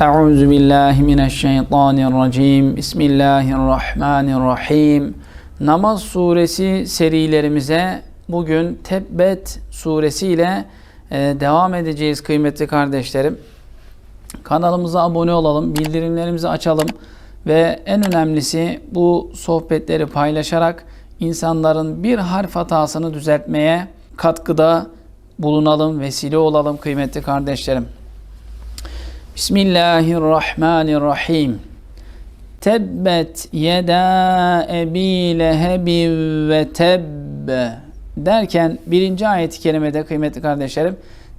Euzu billahi mineşşeytanirracim. Bismillahirrahmanirrahim. Namaz suresi serilerimize bugün Tebbet suresi ile e, devam edeceğiz kıymetli kardeşlerim. Kanalımıza abone olalım, bildirimlerimizi açalım ve en önemlisi bu sohbetleri paylaşarak insanların bir harf hatasını düzeltmeye katkıda bulunalım, vesile olalım kıymetli kardeşlerim. Bismillahirrahmanirrahim. Tebbet yeda ebi lehebi ve tebbe derken birinci ayet-i kerimede kıymetli kardeşlerim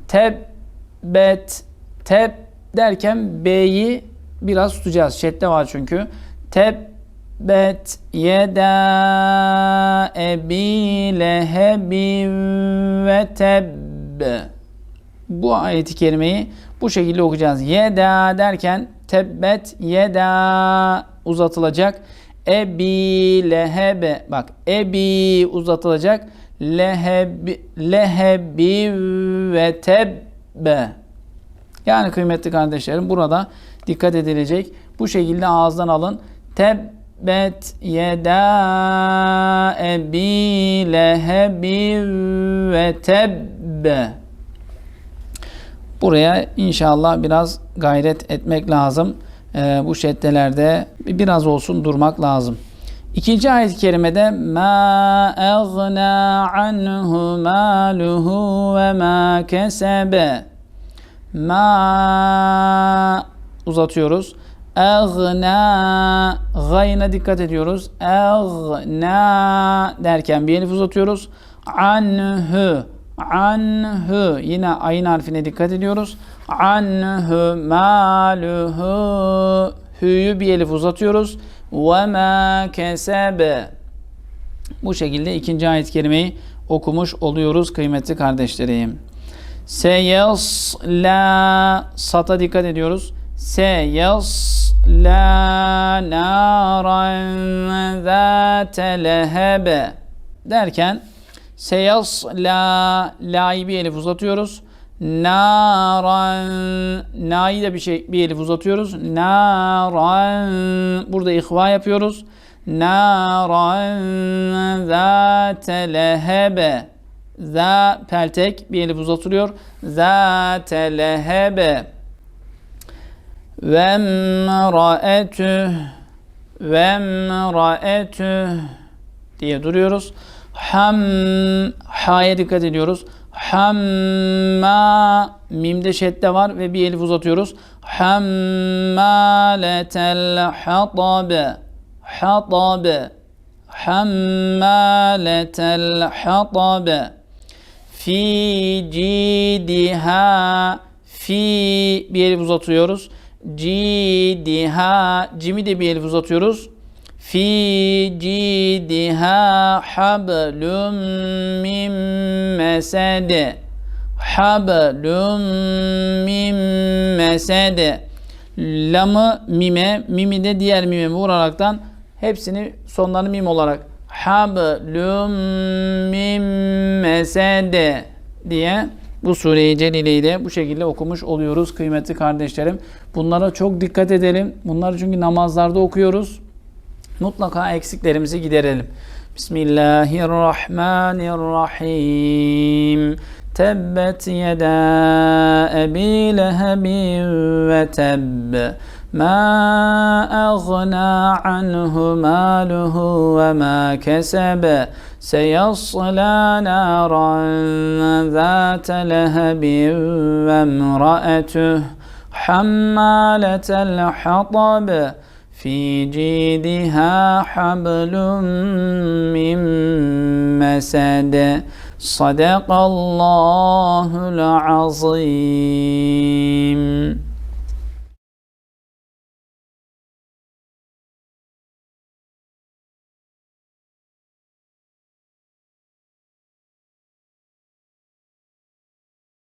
tebbet teb derken B'yi biraz tutacağız. Şedde var çünkü. Tebbet yeda ebi lehebi ve tebbe bu ayeti kerimeyi bu şekilde okuyacağız. Yeda derken tebbet yeda uzatılacak. Ebi lehebe bak ebi uzatılacak. Lehebi, lehebi ve tebbe. Yani kıymetli kardeşlerim burada dikkat edilecek. Bu şekilde ağızdan alın. Tebbet yeda ebi lehebi ve tebbe. Buraya inşallah biraz gayret etmek lazım. Ee, bu şeddelerde biraz olsun durmak lazım. İkinci ayet-i kerimede ma eğna anhu maluhu ve ma kesebe ma uzatıyoruz. Eğna gayna dikkat ediyoruz. Eğna derken bir elif uzatıyoruz. Anhu anhu yine ayın harfine dikkat ediyoruz. Anhu maluhu hü'yü bir elif uzatıyoruz. Ve ma kesebe bu şekilde ikinci ayet-i kerimeyi okumuş oluyoruz kıymetli kardeşlerim. Seyasla sata dikkat ediyoruz. Seyasla naran zâte lehebe derken Seyas la la'yı bir elif uzatıyoruz. Naran na'yı da bir şey bir elif uzatıyoruz. Naran burada ihva yapıyoruz. Naran zâte lehebe za peltek bir elif uzatılıyor. Zâte lehebe ve mraetü ve mraetü diye duruyoruz. Ham ha'ya dikkat ediyoruz. Hamma mimde şedde var ve bir elif uzatıyoruz. Hammaletel hatabe hatabe hammaletel hatabe fi cidiha fi bir elif uzatıyoruz. Cidiha cimi de bir elif uzatıyoruz fi cidiha hablum min mesed hablum min mesed lamı mime mimi de diğer mime vuraraktan hepsini sonlarını mim olarak hablum min mesed diye bu sureyi celileyi de bu şekilde okumuş oluyoruz kıymetli kardeşlerim. Bunlara çok dikkat edelim. Bunları çünkü namazlarda okuyoruz mutlaka eksiklerimizi giderelim. Bismillahirrahmanirrahim. Tebbet yeda ebi lehebin ve tebb. ما أغنى عنه ماله وما كسب سيصلى نارا ذات لهب وامرأته حمالة الحطب في جيدها حبل من مسد صدق الله العظيم